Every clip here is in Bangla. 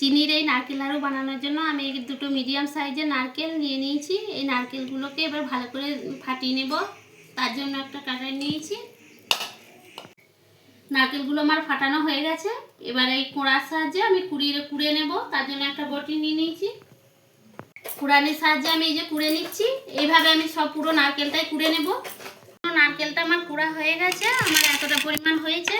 চিনির এই নারকেল নাড়ু বানানোর জন্য আমি দুটো মিডিয়াম সাইজের নারকেল নিয়ে নিয়েছি। এই নারকেলগুলোকে এবার ভালো করে ফাটিয়ে নেব। তার জন্য একটা কাটাই নিয়েছি। নারকেলগুলো আমার ফাটানো হয়ে গেছে। এবার এই কোড়ার সাহায্যে আমি কুড়িয়ে কুড়িয়ে নেব। তার জন্য একটা বটি নিয়ে নিয়েছি। কুড়ানির সাহায্যে আমি এই যে কুড়ে নিচ্ছি। এইভাবে আমি সব পুরো নারকেলটাই কুড়ে নেব। নারকেলটা আমার কুড়া হয়ে গেছে। আমার এতটা পরিমাণ হয়েছে।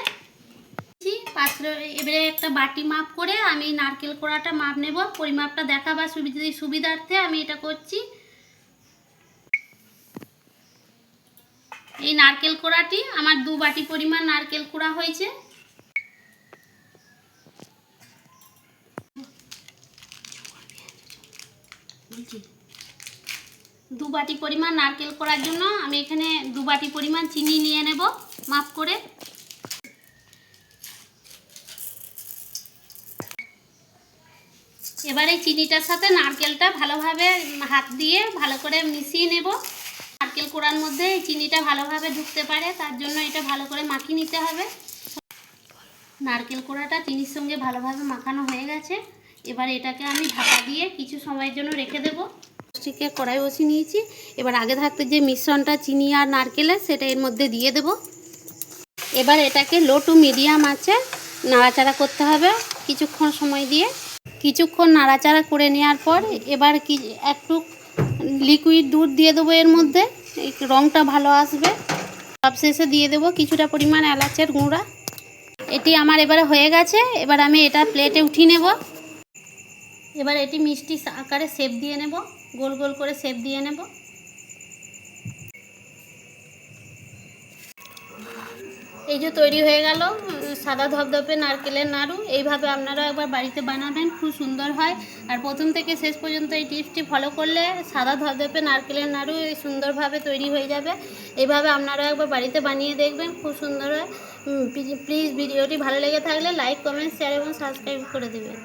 পাত্র এবারে একটা বাটি মাপ করে আমি নারকেল কোড়াটা মাপ নেব। পরিমাপটা দেখা বা সুবিধা সুবিধার্থে আমি এটা করছি। এই নারকেল কোড়াটি, আমার দু বাটি পরিমাণ নারকেল কোড়া হয়েছে। দু বাটি পরিমাণ নারকেল করার জন্য আমি এখানে দু বাটি পরিমাণ চিনি নিয়ে নেব মাপ করে। এবারে চিনিটার সাথে নারকেলটা ভালোভাবে হাত দিয়ে ভালো করে মিশিয়ে নেব। নারকেল কোড়ার মধ্যে এই চিনিটা ভালোভাবে ঢুকতে পারে, তার জন্য এটা ভালো করে মাখিয়ে নিতে হবে। নারকেল কোড়াটা চিনির সঙ্গে ভালোভাবে মাখানো হয়ে গেছে। এবার এটাকে আমি ঢাকা দিয়ে কিছু সময়ের জন্য রেখে দেবো। স্টিকে কড়াই বসিয়ে নিয়েছি। এবার আগে থাকতে যে মিশ্রণটা চিনি আর নারকেলের, সেটা এর মধ্যে দিয়ে দেব। এবার এটাকে লো টু মিডিয়াম আছে, নাড়াচাড়া করতে হবে কিছুক্ষণ সময় দিয়ে। কিছুক্ষণ নাড়াচাড়া করে নেওয়ার পর এবার কি একটু লিকুইড দুধ দিয়ে দেবো এর মধ্যে। রঙটা ভালো আসবে। সবশেষে দিয়ে দেবো কিছুটা পরিমাণ এলাচের গুঁড়া। এটি আমার এবারে হয়ে গেছে। এবার আমি এটা প্লেটে উঠিয়ে নেব। এবার এটি মিষ্টি আকারে সেপ দিয়ে নেব। গোল গোল করে সেপ দিয়ে নেব। এই যে তৈরি হয়ে গেল। সাদা ধপধপে নারকেলের নাড়ু, এইভাবে আপনারা একবার বাড়িতে বানাবেন খুব সুন্দর হয়। আর প্রথম থেকে শেষ পর্যন্ত এই টিপসটি ফলো করলে সাদা ধপধপে নারকেলের নাড়ু এই সুন্দরভাবে তৈরি হয়ে যাবে। এইভাবে আপনারা একবার বাড়িতে বানিয়ে দেখবেন, খুব সুন্দর হয়। প্লিজ ভিডিওটি ভালো লেগে থাকলে লাইক, কমেন্ট শেয়ার এবং সাবস্ক্রাইব করে দেবেন।